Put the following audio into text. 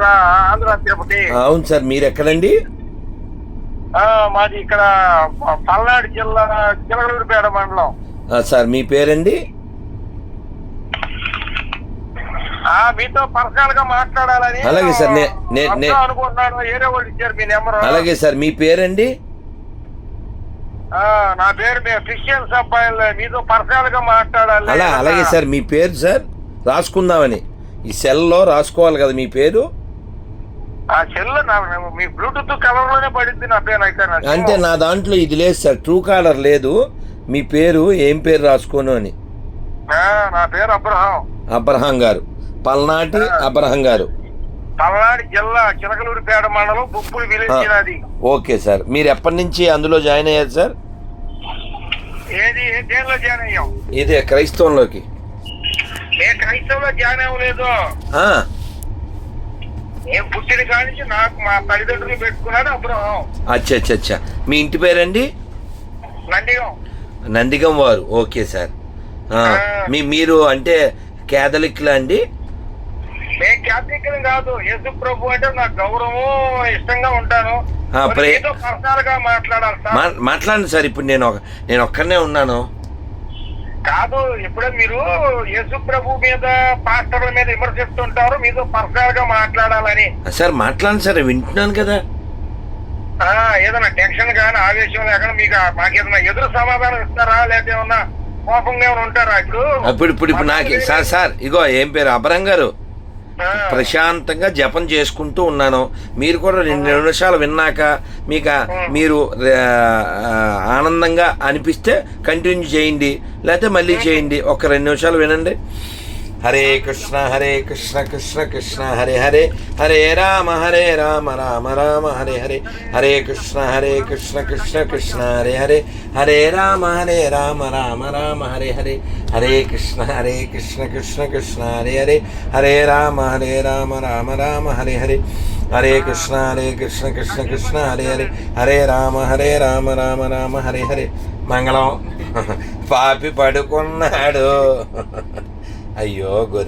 ఆంధ్ర ఆంధ్ర తిరుపతి అవును సార్ మీరు ఎక్కడండి ఆ, మాది ఇక్కడ పల్నాడు జిల్లా చిలకలూరిపేట మండలం. సార్ మీ పేరండి? మీతో పర్సనల్గా మాట్లాడాలని అలాగే సార్, అనుకుంటున్నాను. వేరే వాళ్ళు ఇచ్చారు మీ నెంబర్. అలాగే సార్ మీ పేరండి? నా పేరు మీ క్రిస్టియన్స్ అబ్బాయిలు మీతో పర్సనల్గా మాట్లాడాలి. అలా అలాగే సార్ మీ పేరు సార్? రాసుకుందామని. ఈ సెల్లో రాసుకోవాలి కదా మీ పేరు? ఆ సెల్ మీ బ్లూటూత్ కలర్లోనే పడింది నా పేరు అయితే. అంటే నా దాంట్లో ఇది లేదు సార్ ట్రూ కాలర్ లేదు. మీ పేరు ఏం పేరు రాసుకోను అని. నా పేరు అబ్రహం. అబ్రహాం గారు. పల్నాటి అబ్రహం గారు. పల్నాడు జిల్లా చిలకలూరిపేట మండలం బుప్పులు విలేజ్ అది ఓకే సార్. మీరు ఎప్పటి నుంచి అందులో జాయిన్ అయ్యారు సార్? ఏది ఏ దేనిలో జాయిన్ అయ్యాం? ఇదే క్రైస్తవంలోకి. ఏ క్రైస్తవులో జాయిన్ అవ్వలేదు. ఆ, నేను పుట్టిన కాడి నుంచి నాకు మా తల్లిదండ్రులు పెట్టుకున్నాను అబ్రహం అచ్చా అచ్చా అచ్చా. మీ ఇంటి పేరండి? నందిగం. నందిగం వారు. Okay sir. ఆ, మీ మీరు అంటే కేథలిక్లా అండి? నేను క్యాథలిక్ కాదు యేసు ప్రభు అంటే నాకు గౌరవం ఇష్టంగా ఉంటాను. పర్సనల్గా మాట్లాడాలి సార్. మాట్లాడండి సార్. ఇప్పుడు నేను నేను ఒక్కనే ఉన్నాను. కాదు ఇప్పుడే మీరు యేసు ప్రభు మీద పాస్టర్ల మీద విమర్శిస్తుంటారు మీతో పర్సనల్గా మాట్లాడాలని సార్ మాట్లాడండి సార్ వింటున్నాను కదా. ఆ ఏదైనా టెన్షన్ కానీ ఆవేశం లేకుండా మీకు ఆ- మాకు ఏదైనా ఎదురు సమాధానం ఇస్తారా? లేకపోతే ఏమన్నా కోపంగా ఏమైనా ఉంటారా ఇప్పుడు? ఇప్పుడు ఇప్పుడు నాకు సార్ సార్ ఇగో ఏం పేరు? అబ్రహం గారు. ప్రశాంతంగా జపం చేసుకుంటూ ఉన్నాను. మీరు కూడా రెండు నిమిషాలు విన్నాక మీకు మీరు ఆనందంగా అనిపిస్తే కంటిన్యూ చేయండి. లేకపోతే మళ్ళీ చేయండి. ఒక రెండు నిమిషాలు వినండి. హరే కృష్ణ హరే కృష్ణ కృష్ణ కృష్ణ హరే హరే హరే రామ హరే రామ రామ రామ హరే హరే హరే కృష్ణ హరే కృష్ణ కృష్ణ కృష్ణ హరే హరే హరే రామ హరే రామ రామ రామ హరే హరే హరే కృష్ణ హరే కృష్ణ కృష్ణ కృష్ణ హరే హరే హరే రామ హరే రామ రామ రామ హరే హరే హరే కృష్ణ హరే కృష్ణ కృష్ణ కృష్ణ హరే హరే హరే రామ హరే రామ రామ రామ హరే హరే. మంగళం. పాపి పడుకున్నాడు. అయ్యో గొర్రె